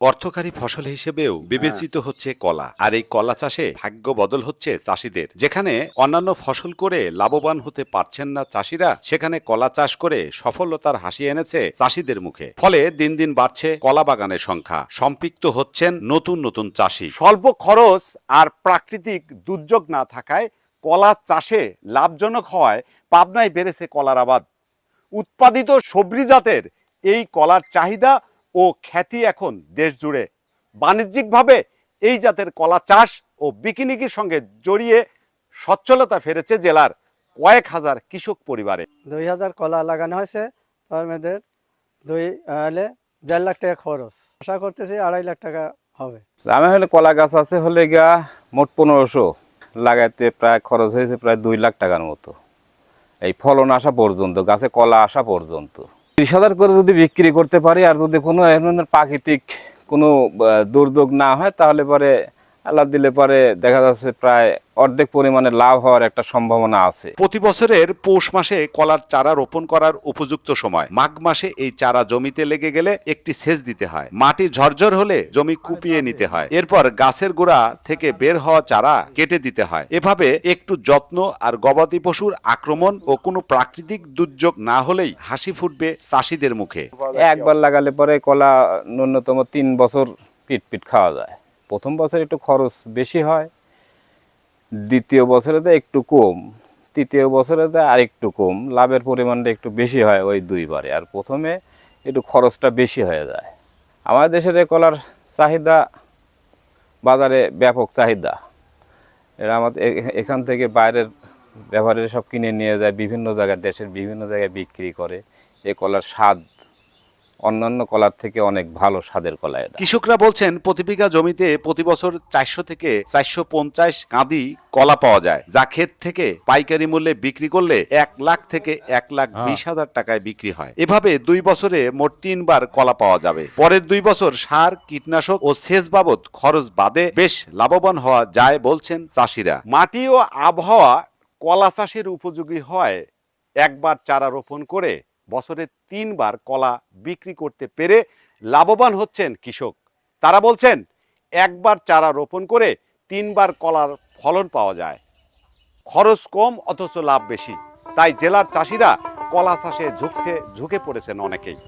অর্থকারী ফসল হিসেবেও বিবেচিত হচ্ছে কলা। আর এই কলা চাষে ভাগ্য বদল হচ্ছে চাষিদের। যেখানে অন্যান্য ফসল করে লাভবান হতে পারছেন না চাষিরা, সেখানে কলা চাষ করে সফলতার হাসি এনেছে চাষিদের মুখে। ফলে দিন দিন বাড়ছে কলা বাগানের সংখ্যা। সম্পৃক্ত হচ্ছেন নতুন নতুন চাষি। স্বল্প খরচ আর প্রাকৃতিক দুর্যোগ না থাকায় কলা চাষে লাভজনক হওয়ায় পাবনায় বেড়েছে কলার আবাদ। উৎপাদিত সবজি জাতের এই কলার চাহিদা ও খ্যাতি এখন দেশ জুড়ে বাণিজ্যিকভাবে এই জাতের কলা চাষ ও বিকিনিকির সঙ্গে জড়িয়ে সচ্ছলতা ফেরেছে জেলার কয়েক হাজার কৃষক পরিবারে। দুই হাজার কলা লাগানো হয়েছে তার দুই হলে দেড় লাখ টাকা খরচ। আশা করতেছি আড়াই লাখ টাকা হবে। গ্রামে হলে কলা গাছ আছে হলে গা মোট পনেরোশো। লাগাইতে প্রায় খরচ হয়েছে প্রায় দুই লাখ টাকার মতো। এই ফলন আসা পর্যন্ত গাছে কলা আসা পর্যন্ত। ত্রিশ হাজার করে যদি বিক্রি করতে পারি আর যদি কোনো প্রাকৃতিক কোনো দুর্যোগ না হয়, তাহলে পরে আল্লাহ দিলে পরে দেখা যাচ্ছে প্রায় অর্ধেক পরিমাণে লাভ হওয়ার একটা সম্ভাবনা আছে। প্রতি বছরের পৌষ মাসে কলার চারা রোপণ করার উপযুক্ত সময়। মাঘ মাসে এই চারা জমিতে লেগে গেলে একটি সেচ দিতে হয়। মাটি ঝরঝর হলে জমি কুপিয়ে নিতে হয়। এরপর গাছের গোড়া থেকে বের হওয়া চারা কেটে দিতে হয়। এভাবে একটু যত্ন আর গবাদি পশুর আক্রমণ ও কোনো প্রাকৃতিক দুর্যোগ না হলেই হাসি ফুটবে চাষিদের মুখে। একবার লাগালে পরে কলা ন্যূনতম তিন বছর পিট পিট খাওয়া যায়। প্রথম বছর একটু খরচ বেশি হয়, দ্বিতীয় বছরেতে একটু কম, তৃতীয় বছরেতে আর একটু কম, লাভের পরিমাণটা একটু বেশি হয় ওই দুইবারে, আর প্রথমে একটু খরচটা বেশি হয়ে যায়। আমাদের দেশের এ কলার চাহিদা, বাজারে ব্যাপক চাহিদা। এরা আমাদের এখান থেকে বাইরের ব্যাপারে সব কিনে নিয়ে যায়, বিভিন্ন জায়গায় দেশের বিভিন্ন জায়গায় বিক্রি করে এ কলার স্বাদ অন্যান্য কলার থেকে অনেক ভালো স্বাদের কলা এটা। কৃষকরা বলছেন প্রতি বিঘা জমিতে প্রতি বছর চারশো থেকে চারশো পঞ্চাশ কাঁদি কলা পাওয়া যায়। যা ক্ষেত থেকে পাইকারি মূল্যে বিক্রি করলে এক লাখ থেকে এক লাখ বিশ হাজার টাকায় বিক্রি হয়। এভাবে দুই বছরে মোট তিনবার কলা পাওয়া যাবে। পরের দুই বছর সার কীটনাশক ও সেচ বাবদ খরচ বাদে বেশ লাভবান হওয়া যায় বলছেন চাষিরা। মাটি ও আবহাওয়া কলা চাষের উপযোগী হয়। একবার চারা রোপণ করে বছরে তিনবার কলা বিক্রি করতে পেরে লাভবান হচ্ছেন কৃষক। তারা বলছেন, একবার চারা রোপণ করে তিনবার কলার ফলন পাওয়া যায়। খরচ কম, অথচ লাভ বেশি। তাই জেলার চাষিরা কলা চাষে ঝুঁকছে, ঝুঁকে পড়েছেন অনেকেই।